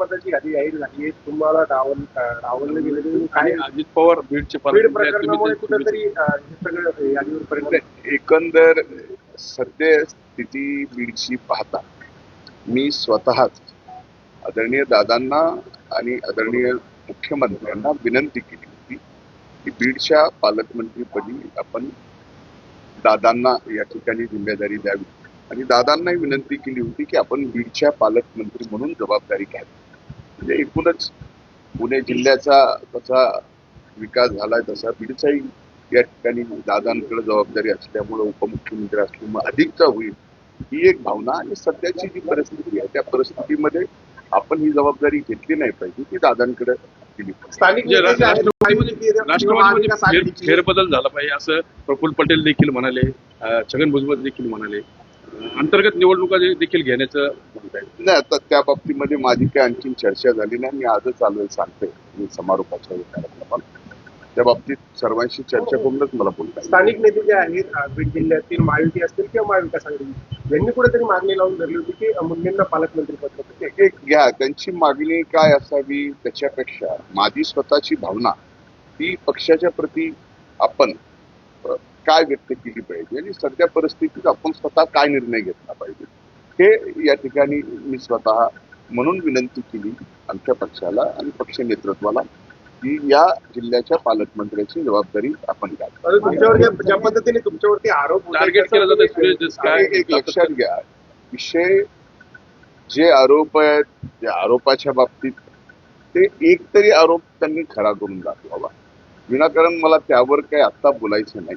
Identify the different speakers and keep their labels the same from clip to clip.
Speaker 1: मंत्रिपदाची यादी जाहीर झाली तुम्हाला डावल डावललं गेलं तुम्ही काय
Speaker 2: आणि अजित पवार बीडचे
Speaker 1: बीड
Speaker 2: पालकमंत्री आहेत.
Speaker 1: प्रकरणामुळे
Speaker 2: तुम्ही
Speaker 1: कुठेतरी सगळं यादीवर परिणाम
Speaker 3: एकंदर सध्या स्थिती बीडची पाहता मी स्वतःच आदरणीय दादांना आणि आदरणीय मुख्यमंत्र्यांना विनंती केली होती की बीडच्या पालकमंत्रीपदी आपण दादांना या ठिकाणी जिम्मेदारी द्यावी. आणि दादांनाही विनंती केली होती की आपण बीडच्या पालकमंत्री म्हणून जबाबदारी घ्यावी. म्हणजे एकूणच पुणे जिल्ह्याचा कसा विकास झालाय तसा बीडचाही या ठिकाणी दादांकडे जबाबदारी असल्यामुळे उपमुख्यमंत्री असल्यामुळे अधिकचा होईल ही एक भावना आणि सध्याची जी परिस्थिती आहे त्या परिस्थितीमध्ये आपण ही जबाबदारी घेतली नाही पाहिजे ती दादांकडे दिली
Speaker 2: राष्ट्रवादीमध्ये फेरबदल झाला पाहिजे असं प्रफुल्ल पटेल देखील म्हणाले छगन भुजबळ देखील म्हणाले. अंतर्गत निवडणुका जे- देखील घेण्याचं
Speaker 3: नाही आता त्या बाबतीमध्ये माझी काही आणखीन चर्चा झाली नाही मी आजच आलोय सांगते मी समारोपाच्या कार्यक्रमात त्या बाबतीत सर्वांशी चर्चा करूनच मला बोलता.
Speaker 1: स्थानिक नेते जे आहेत बीड जिल्ह्यातील महायुती असतील किंवा महाविकास आघाडी यांनी कुठेतरी मागणी लावून धरली होती की मुंडेंना पालकमंत्री पद.
Speaker 3: एक घ्या त्यांची मागणी काय असावी त्याच्यापेक्षा माझी स्वतःची भावना ती पक्षाच्या प्रती आपण काय व्यक्त केली पाहिजे आणि सध्या परिस्थितीत आपण स्वतः काय निर्णय घेतला पाहिजे? हे या ठिकाणी मी स्वतः म्हणून विनंती केली आमच्या पक्षाला आणि पक्ष नेतृत्वाला की या जिल्ह्याच्या पालकमंत्र्याची जबाबदारी आपण
Speaker 1: ज्या पद्धतीने तुमच्यावरती आरोप
Speaker 3: एक लक्षात घ्या. विषय जे आरोप आहेत त्या आरोपाच्या बाबतीत ते एक तरी आरोप त्यांनी खरा करून दाखवावा. विनाकारण मला त्यावर काही आत्ता बोलायचं नाही.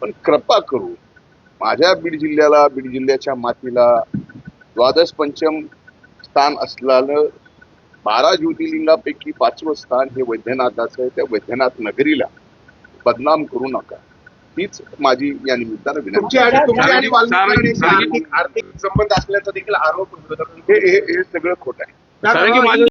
Speaker 3: पण कृपा करू. माझ्या बीड जिल्ह्याला बीड जिल्ह्याच्या मातीला द्वादश पंचम स्थान असलेलं बारा ज्योतिर्लिंगापैकी पाचवं स्थान हे वैद्यनाथाचं आहे. त्या वैद्यनाथ नगरीला बदनाम करू नका. हीच माझी या निमित्तानं विनंती.
Speaker 1: आर्थिक संबंध असल्याचा देखील आरोप
Speaker 3: हे हे हे सगळं खोटं आहे.
Speaker 2: कारण की माझं